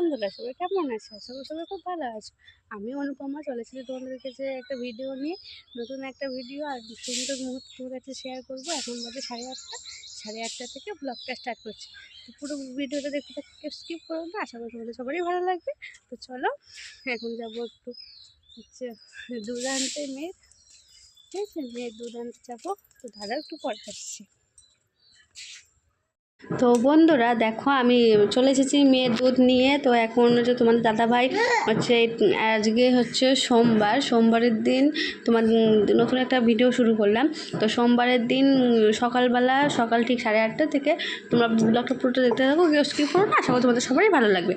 বন্ধুরা, সবাই কেমন আছে? সবাই সবাই খুব ভালো আছে। আমি অনুপমা চলেছি তোমাদের কাছে একটা ভিডিও নিয়ে। নতুন একটা ভিডিও আর সুন্দর মুহূর্ত তোমার কাছে শেয়ার করব। এখন বাজে সাড়ে আটটা সাড়ে আটটা থেকে ব্লগটা স্টার্ট করছি। পুরো ভিডিওটা দেখতে থাকতে স্কিপ করব না, আশা করি তোমাদের সবারই ভালো লাগবে। তো চলো, এখন যাব একটু হচ্ছে দুধ মেয়ের, ঠিক আছে? মেয়ের দুধ যাব। তো দাদা একটু পরে তো বন্ধুরা, দেখো আমি চলে এসেছি মেয়ের দুধ নিয়ে। তো এখন হচ্ছে তোমাদের দাদাভাই হচ্ছে, আজকে হচ্ছে সোমবার। সোমবারের দিন তোমার নতুন একটা ভিডিও শুরু করলাম। তো সোমবারের দিন সকালবেলা, সকাল ঠিক সাড়ে আটটা থেকে তোমরা ব্লগটা পুরোটা দেখতে থাকো, কেউ স্কিপ করো না। আশা করি তোমাদের সবারই ভালো লাগবে।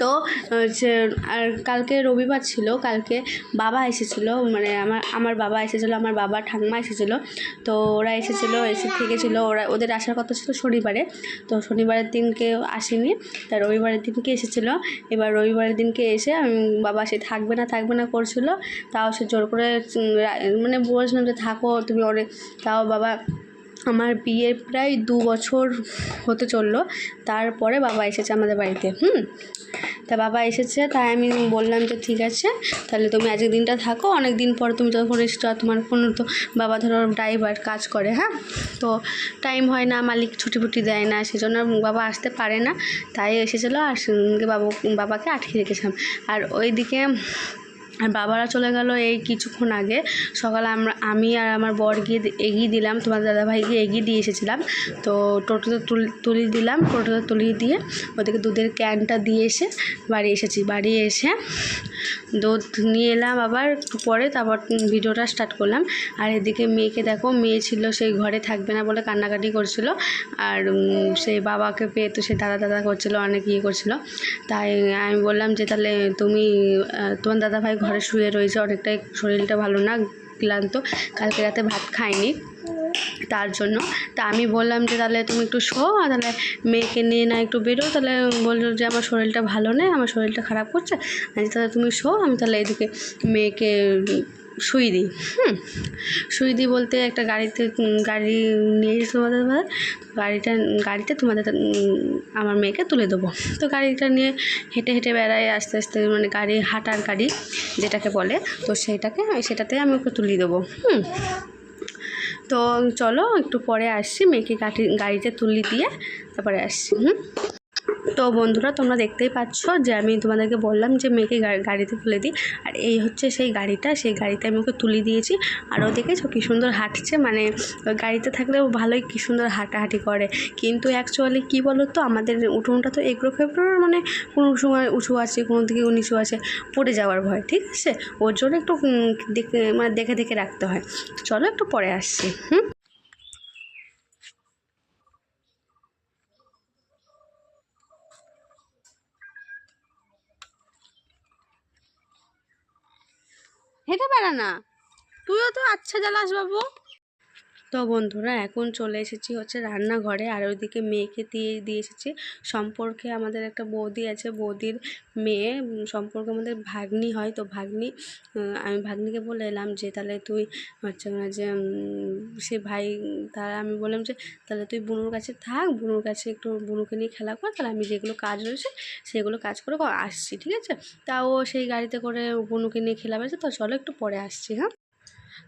তো, হচ্ছে, আর কালকে রবিবার ছিল, কালকে বাবা এসেছিল মানে আমার আমার বাবা এসেছিল, আমার বাবা ঠাম্মা এসেছিল, তো ওরা এসেছিল, এসে থেকেছিলো, ওরা, ওদের আসার কথা ছিল শনিবারে, তো শনিবারের দিনকে আসেনি, তা রবিবারের দিনকে এসেছিল? এবার রবিবারের দিনকে এসে বাবা সে থাকবে না থাকবে না করছিল, তাও সে জোর করে মানে বলছিলাম যে থাকো, তুমি অনেক, তাও বাবা আমার বিয়ের প্রায় দু বছর হতে চলল। তারপরে বাবা এসেছে আমাদের বাড়িতে, হুম? তা বাবা এসেছে, তাই আমি বললাম যে ঠিক আছে, তাহলে তুমি আজকের দিনটা থাকো। অনেক দিন পর তুমি যখন এসছো তোমার কোনো তো বাবা ধরো ড্রাইভার কাজ করে হ্যাঁ? তো টাইম হয় না, মালিক ছুটি ফুটি দেয় না, সেজন্য বাবা আসতে পারে না। তাই এসেছিল আর বাবু, বাবাকে আটকে রেখেছিলাম। আর ওইদিকে আর বাবারা চলে গেল এই কিছুক্ষণ আগে। সকালে আমরা আমি আর আমার বর গিয়ে এগিয়ে দিলাম তোমার দাদাভাইকে এগিয়ে দিয়ে এসেছিলাম। তো টোটোতে তুল দিলাম, টোটোতে তুলিয়ে দিয়ে ওদেরকে দুধের ক্যানটা দিয়ে এসে বাড়ি এসেছি। বাড়ি এসে দুধ নিয়ে এলাম আবার পরে তারপর ভিডিওটা স্টার্ট করলাম। আর এদিকে মেয়েকে দেখো, মেয়ে ছিল সেই ঘরে থাকবে না বলে কান্নাকাটি করছিল। আর সেই বাবাকে পেয়ে তো সে দাদা দাদা করছিল, অনেক ইয়ে করছিল। তাই আমি বললাম যে তাহলে তুমি তোমার দাদাভাই ঘরে শুয়ে রয়েছে, অনেকটাই শরীরটা ভালো না, ক্লান্ত। কালকে রাতে ভাত খায়নি তার জন্য। তা আমি বললাম যে, তাহলে তুমি একটু শো তাহলে মেয়েকে নিয়ে না একটু বেরো। তাহলে বলল যে, আমার শরীরটা ভালো নেই, আমার শরীরটা খারাপ করছে। তাহলে তুমি শো, আমি তাহলে এদিকে মেয়েকে শুই দিই হুম। শুই দিই বলতে একটা গাড়িতে গাড়ি নিয়ে এসে তোমাদের। গাড়িটা, গাড়িতে তোমাদের আমার মেয়েকে তুলে দেবো। তো গাড়িটা নিয়ে হেঁটে হেঁটে বেড়ায়, আস্তে আস্তে মানে গাড়ি, হাঁটার গাড়ি যেটাকে বলে, তো সেইটাকে সেটাতে আমি ওকে তুলিয়ে দেবো, হুম। তো চলো একটু পরে আসছি, মেয়েকে গাড়ি, গাড়িতে তুলি দিয়ে তারপরে আসছি, হুম। তো বন্ধুরা, তোমরা দেখতেই পাচ্ছ যে আমি তোমাদেরকে বললাম যে মেয়েকে গাড়িতে তুলে দিই। আর এই হচ্ছে সেই গাড়িটা, সেই গাড়িতে আমি ওকে তুলে দিয়েছি। আর ও দেখেছ কী সুন্দর হাঁটছে মানে গাড়িতে থাকলেও ভালোই কী সুন্দর হাঁটাহাঁটি করে। কিন্তু অ্যাকচুয়ালি কী বলো তো আমাদের উঠোনটা তো এগ্রো ফেব্রোর মানে কোনো সময় উঁচু আছে, কোনো দিকে নিচু আছে, পড়ে যাওয়ার ভয়, ঠিক আছে? ওর জন্য একটু দেখে মানে দেখে দেখে রাখতে হয়। চলো একটু পরে আসছি, হুম? হেঁটে বেড়া না। তুইও তো আচ্ছা জ্বালাস বাবু। তো বন্ধুরা, এখন চলে এসেছি হচ্ছে রান্নাঘরে। আর ওইদিকে মেয়েকে দিয়ে দিয়ে এসেছি। সম্পর্কে আমাদের একটা বৌদি আছে। বৌদির মেয়ে সম্পর্কে আমাদের ভাগ্নি হয়। তো ভাগ্নি আমি ভাগ্নিকে বলে এলাম যে, তাহলে তুই হচ্ছে যে সে ভাই তারা আমি বললাম যে, তাহলে তুই বুনুর কাছে থাক। বুনুর কাছে একটু বুনুকে নিয়ে খেলা কর। তাহলে আমি যেগুলো কাজ রয়েছে, সেগুলো কাজ করে আসছি। ঠিক আছে? তাও সেই গাড়িতে করে বুনুকে নিয়ে খেলা বেড়াচ্ছে। তো চলো একটু পরে আসছি হ্যাঁ?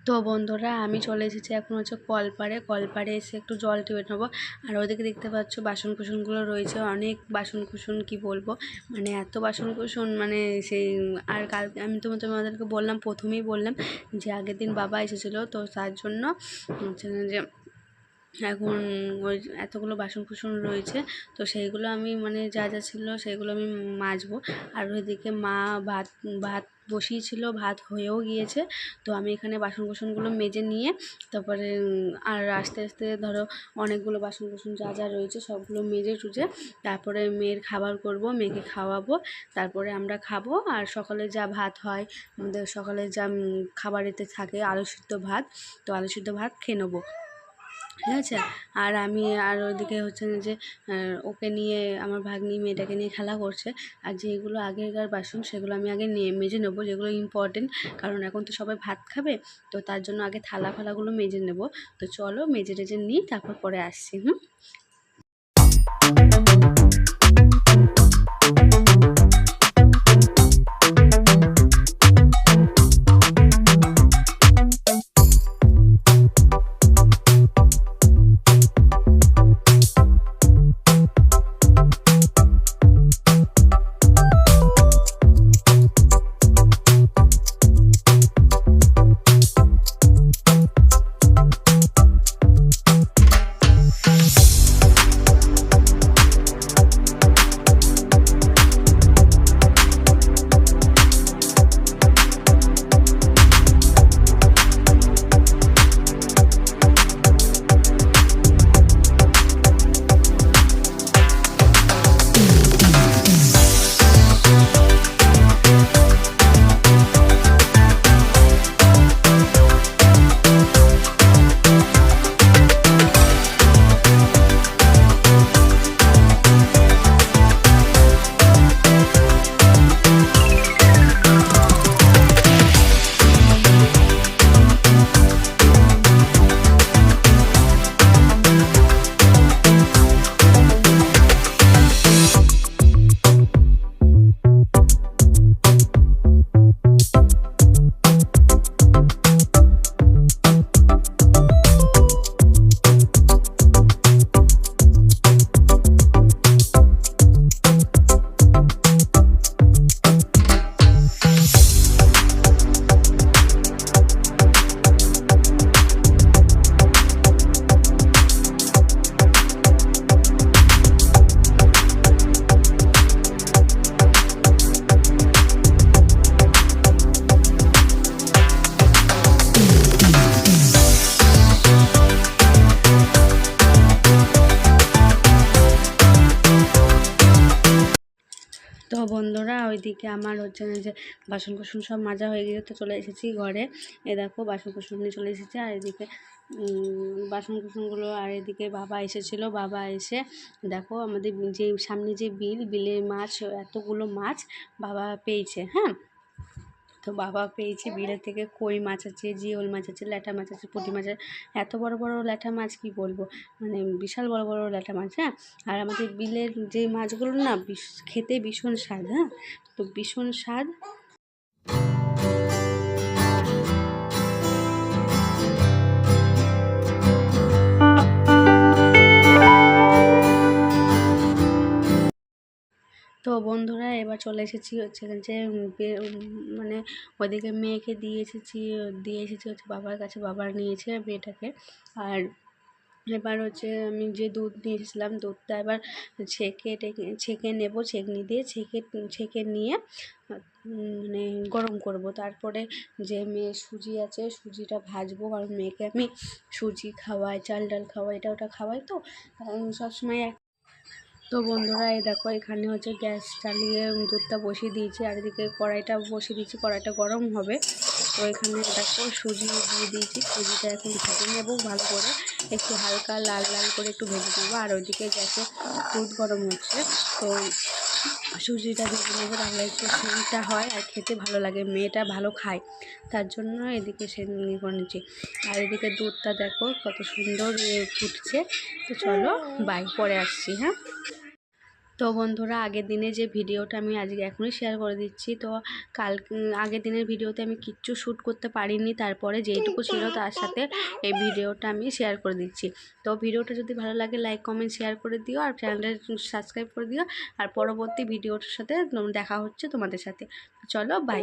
তো বন্ধুরা, আমি চলে এসেছি এখন হচ্ছে কলপাড়ে। কলপাড়ে এসে একটু জল টিপে নেব। আর ওদিকে দেখতে পাচ্ছ বাসন কুসনগুলো রয়েছে। অনেক বাসন কুসন কি বলব? মানে এত বাসন কুসন মানে সেই, আর কাল, আমি তো তোমাদেরকে বললাম, প্রথমেই বললাম যে আগের দিন বাবা এসেছিল, তো তার জন্য হচ্ছে যে এখন ওই এতগুলো বাসন কুসন রয়েছে, তো সেইগুলো আমি মানে যা যা ছিল সেইগুলো আমি মাজবো। আর ওইদিকে মা ভাত ভাত বসিয়েছিল, ভাত হয়েও গিয়েছে, তো আমি এখানে বাসন কুসনগুলো মেজে নিয়ে তারপরে আর আস্তে আস্তে ধরো অনেকগুলো বাসন কুসন যা যা রয়েছে সবগুলো মেজে টুজে তারপরে মেয়ের খাবার করব, মেয়েকে খাওয়াবো, তারপরে আমরা খাব। আর সকালে যা ভাত হয়, আমাদের সকালে যা খাবারেতে থাকে আলু সিদ্ধ ভাত, তো আলু সিদ্ধ ভাত খেয়ে নেব। ঠিক আছে? আর আমি আর ওইদিকে হচ্ছে না যে ওকে নিয়ে আমার ভাগ্নি মেয়েটাকে নিয়ে খেলা করছে। আর যেগুলো আগেকার বাসন, সেগুলো আমি আগে নিয়ে মেজে নেব, যেগুলো ইম্পর্টেন্ট কারণ এখন তো সবাই ভাত খাবে, তো তার জন্য আগে থালা ফালাগুলো মেজে নেব। তো চলো মেজে টেজে নিই, তারপর পরে আসছি, হুম? বন্ধুরা, ওইদিকে আমার হচ্ছে যে বাসন কুসন সব মাজা হয়ে গিয়ে তো চলে এসেছি ঘরে। এ দেখো বাসন কুসন নিয়ে চলে এসেছি। আর এদিকে বাসন কুসনগুলো আর এদিকে বাবা এসেছিল, বাবা এসে দেখো আমাদের যে সামনে যে বিল, বিলের মাছ, এতগুলো মাছ বাবা পেয়েছে হ্যাঁ? তো বাবা পেয়েছে বিলের থেকে কই মাছ আছে, জিওল মাছ আছে, ল্যাটা মাছ আছে, পুঁটি মাছ আছে। এত বড় বড় ল্যাটা মাছ কি বলব? মানে বিশাল বড় বড় ল্যাটা মাছ হ্যাঁ? আর আমাদের বিলের যে মাছগুলো না খেতে ভীষণ স্বাদ হ্যাঁ? তো ভীষণ স্বাদ। তো বন্ধুরা এবার চলে এসেছি হচ্ছে যে মানে ওদিকে মেয়েকে দিয়ে এসেছি দিয়ে এসেছি হচ্ছে বাবার কাছে, বাবার নিয়েছে মেয়েটাকে। আর এবার হচ্ছে আমি যে দুধ নিয়ে এসেছিলাম, দুধটা এবার ছেঁকে টেকে, ছেঁকে নেব, ছেঁকনি দিয়ে ছেঁকে ছেঁকে নিয়ে মানে গরম করব। তারপরে যে মেয়ে সুজি আছে, সুজিটা ভাজবো, কারণ মেয়েকে আমি সুজি খাওয়াই, চাল ডাল খাওয়াই, এটা ওটা খাওয়াই তো। সবসময় এক তো বন্ধুরা, এই দেখো, এখানে হচ্ছে গ্যাস চালিয়ে দুধটা বসিয়ে দিয়েছি। আর এদিকে কড়াইটা বসিয়ে দিয়েছি, কড়াইটা গরম হবে। তো এখানে দেখো সুজি দিয়ে দিয়েছি। সুজিটা এখন ভেজে নেব ভালো করে। একটু হালকা লাল লাল করে একটু ভেজে নেব। আর ওইদিকে গ্যাসে দুধ গরম হচ্ছে। তো সুজিটা ভেজে নেব তাহলে একটু সুজিটা হয় আর খেতে ভালো লাগে। মেয়েটা ভালো খায়, তার জন্য এদিকে সে নিয়ে করে নিচ্ছি। আর এদিকে দুধটা দেখো কত সুন্দর ফুটছে। তো চলো, বাই, পরে আসছি হ্যাঁ? তো বন্ধুরা, আগের দিনে যে ভিডিওটা আমি আজকে এখনই শেয়ার করে দিচ্ছি। তো কাল আগের দিনের ভিডিওতে আমি কিচ্ছু শ্যুট করতে পারিনি। তারপরে যেইটুকু ছিল, তার সাথে এই ভিডিওটা আমি শেয়ার করে দিচ্ছি। তো ভিডিওটা যদি ভালো লাগে লাইক কমেন্ট শেয়ার করে দিও। আর চ্যানেলটা সাবস্ক্রাইব করে দিও। আর পরবর্তী ভিডিওটার সাথে দেখা হচ্ছে তোমাদের সাথে। চলো বাই